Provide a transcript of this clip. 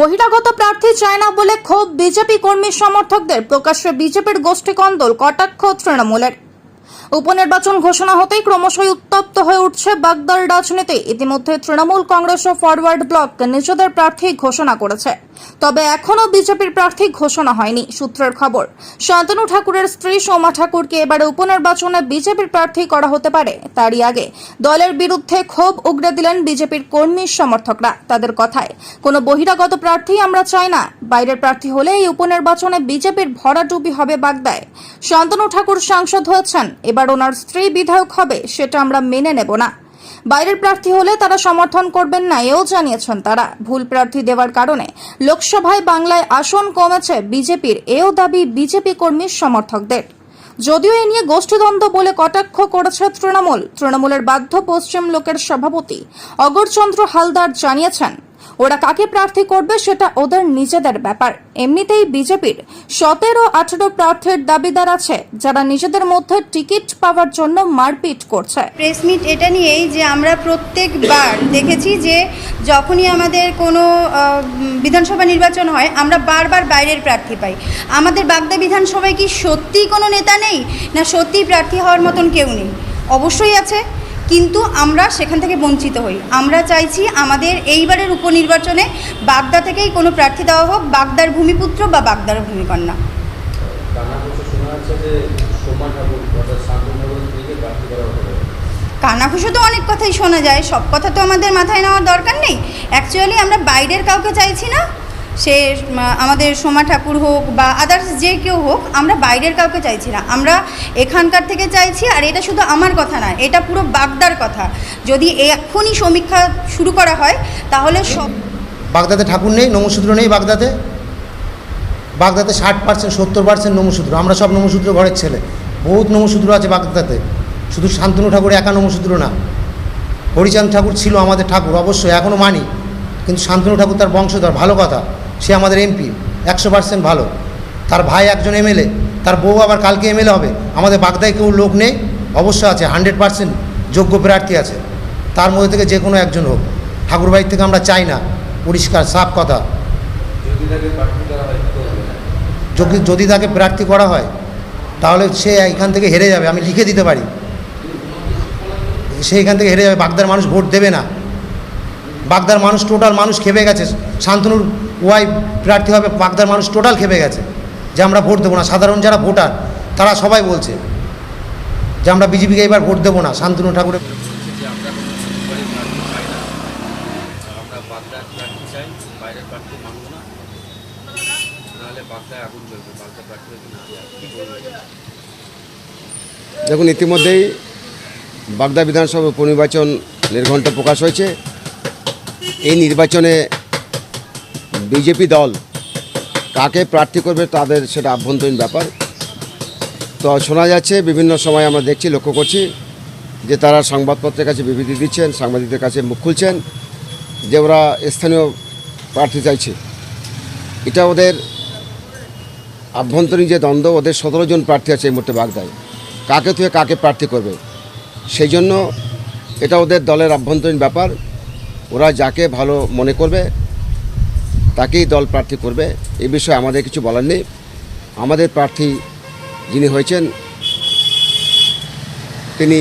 বহিরাগত প্রার্থী চায় না বলে ক্ষোভ বিজেপি কর্মী সমর্থকদের। প্রকাশ্যে বিজেপির গোষ্ঠী কন্দল, কটাক্ষ তৃণমূলের। উপনির্বাচন ঘোষণা হতেই ক্রমশই উত্তপ্ত হয়ে উঠছে বাগদার রাজনীতি। ইতিমধ্যে তৃণমূল কংগ্রেস ও ফরওয়ার্ড ব্লক নিজেদের প্রার্থী ঘোষণা করেছে। তবে এখনও বিজেপির প্রার্থী ঘোষণা হয়নি, সূত্রের খবর। শান্তনু ঠাকুরের স্ত্রী সোমা ঠাকুরকে এবারে উপনির্বাচনে বিজেপির প্রার্থী করা হতে পারে। তারই আগে দলের বিরুদ্ধে ক্ষোভ উগড়ে দিলেন বিজেপির কর্মী সমর্থকরা। তাদের কথায়, কোনো বহিরাগত প্রার্থী আমরা চাই না। বাইরের প্রার্থী হলে এই উপনির্বাচনে বিজেপির ভরাডুবি হবে বাগদায়। শান্তনু ঠাকুর সাংসদ হয়েছেন। এবার ওনার স্ত্রী বিধায়ক হবে, সেটা আমরা মেনে নেব না। বাইরের প্রার্থী হলে তারা সমর্থন করবেন না, এও জানিয়েছেন তারা। ভুল প্রার্থী দেওয়ার কারণে লোকসভায় বাংলায় আসন কমেছে বিজেপির, এও দাবি বিজেপি কর্মী সমর্থকদের। যদিও এ নিয়ে গোষ্ঠীদ্বন্দ্ব বলে কটাক্ষ করেছে তৃণমূল, তৃণমূলের বাধ্য পশ্চিম লোকের সভাপতি অগরচন্দ্র হালদার জানিয়েছেন ওরা কাকে প্রার্থী করবে সেটা ওদের নিজেদের ব্যাপার। এমনিতেই বিজেপির সতেরো আঠেরো প্রার্থীর দাবিদার আছে, যারা নিজেদের মধ্যে টিকিট পাওয়ার জন্য মারপিট করছে। প্রেস মিট এটা নিয়েই যে আমরা প্রত্যেকবার দেখেছি যে যখনই আমাদের কোনো বিধানসভা নির্বাচন হয়, আমরা বারবার বাইরের প্রার্থী পাই। আমাদের বাগদা বিধানসভায় কি সত্যিই কোনো নেতা নেই? না সত্যিই প্রার্থী হওয়ার মতন কেউ নেই? অবশ্যই আছে। কিন্তু আমরা সেখান থেকে বঞ্চিত হই। আমরা চাইছি আমাদের এইবারের উপনির্বাচনে বাগদা থেকেই কোনো প্রার্থী দেওয়া হোক বাগদার ভূমিপুত্র বা বাগদার ভূমিকন্যা। কানাঘুষো তো অনেক কথাই শোনা যায় সব কথা তো আমাদের মাথায় নেওয়ার দরকার নেই। অ্যাকচুয়ালি আমরা বাইরের কাউকে চাইছি না সে আমাদের সোমা ঠাকুর হোক বা আদার্স যে কেউ হোক, আমরা বাইরের কাউকে চাইছি না। আমরা এখানকার থেকে চাইছি, আর এটা শুধু আমার কথা না, এটা পুরো বাগদার কথা। যদি এখনই সমীক্ষা শুরু করা হয়, তাহলে সব বাগদাতে ঠাকুর নেই, নমসূত্র নেই বাগদাতে? বাগদাতে ষাট পার্সেন্ট সত্তর পার্সেন্ট নমসূত্র, আমরা সব নমসূত্র ঘরের ছেলে। বহুত নমসূত্র আছে বাগদাতে। শুধু শান্তনু ঠাকুর একা নমসূত্র না। হরিচাঁদ ঠাকুর ছিল আমাদের ঠাকুর, অবশ্যই এখনও মানি। কিন্তু শান্তনু ঠাকুর তার বংশধর, ভালো কথা। সে আমাদের এমপি একশো পার্সেন্ট ভালো। তার ভাই একজন এমএলএ তার বউ আবার কালকে এমএলএ হবে। আমাদের বাগদায় কেউ লোক নেই, অবশ্য আছে, হান্ড্রেড পার্সেন্ট যোগ্য প্রার্থী আছে। তার মধ্যে থেকে যে কোনো একজন হোক। ঠাকুরবাড়ির থেকে আমরা চাই না, পরিষ্কার, সাফ কথা। যদি যদি তাকে প্রার্থী করা হয়, তাহলে সে এখান থেকে হেরে যাবে, আমি লিখে দিতে পারি। সে এখান থেকে হেরে যাবে, বাগদার মানুষ ভোট দেবে না। বাগদার মানুষ, টোটাল মানুষ খেপে গেছে। শান্তনুর ওয়াই প্রার্থী হবে বাগদার মানুষ টোটাল খেপে গেছে। যে আমরা ভোট দেবো না সাধারণ যারা ভোটার তারা সবাই বলছে যে আমরা বিজেপিকে এবার ভোট দেবো না শান্তনু ঠাকুরের দেখুন ইতিমধ্যেই বাগদা বিধানসভা উপনির্বাচন নির্ঘণ্ট প্রকাশ হয়েছে। এই নির্বাচনে বিজেপি দল, কাকে প্রার্থী করবে তাদের সেটা আভ্যন্তরীণ ব্যাপার। তো শোনা যাচ্ছে, বিভিন্ন সময় আমরা দেখছি, লক্ষ্য করছি যে তারা সংবাদপত্রের কাছে বিবৃতি দিচ্ছেন, সাংবাদিকদের কাছে মুখ খুলছেন যে ওরা স্থানীয় প্রার্থী চাইছে। এটা ওদের আভ্যন্তরীণ যে দ্বন্দ্ব, ওদের সতেরো জন প্রার্থী আছে এই মুহূর্তে বাগদায়। কাকে তুই, কাকে প্রার্থী করবে? সেই জন্য এটা ওদের দলের আভ্যন্তরীণ ব্যাপার। ওরা যাকে ভালো মনে করবে তাকেই দল প্রার্থী করবে, এ বিষয়ে আমাদের কিছু বলার নেই। আমাদের প্রার্থী যিনি হয়েছেন, তিনি